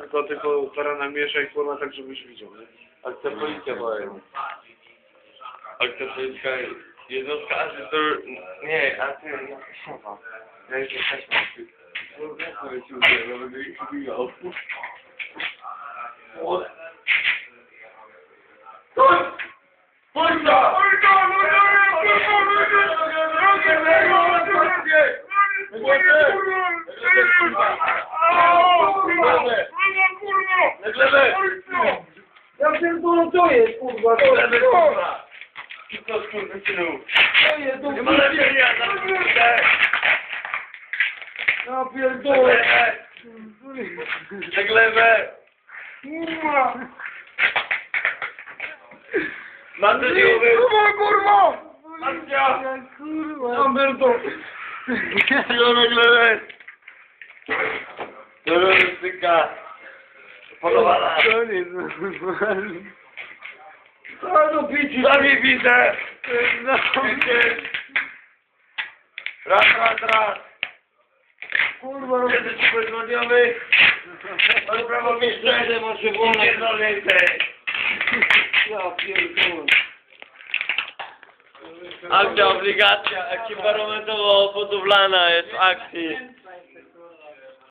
tylko tylko tarana miesza i kurwa tak, żebyś widział, nie? Akcja policja powiem. Akcja policja, jednostka asytur... Nie, a ty... Ja szefa. Ja już jesteśmy. Kurwa, sobie ci udzielę, no będę ich ubijał. Na glebę! Ja pierdolę, co jest, kurwa, Na to jest, kurwa! Tylko skurwysynu! to jest, to Nie ma lepienia, na glebę! Ja Na pierdolę. glebę! Na glebę! Kurwa. Mam do niego Kurwa, kurwa. Akcja! Ja kurwa. Ja pierdolę. Na glebę! Terrorystyka! Polowana! To nie Co do pici? Zabij widzę! No. Raz, raz, raz! Kurwa, no. Kiedy ci pozwolimy? Od prawo miejsce! macie Pierdolnięte! Ja pierdolę. Akcja, obligacja, ekipa romantowo-budowlana jest w akcji.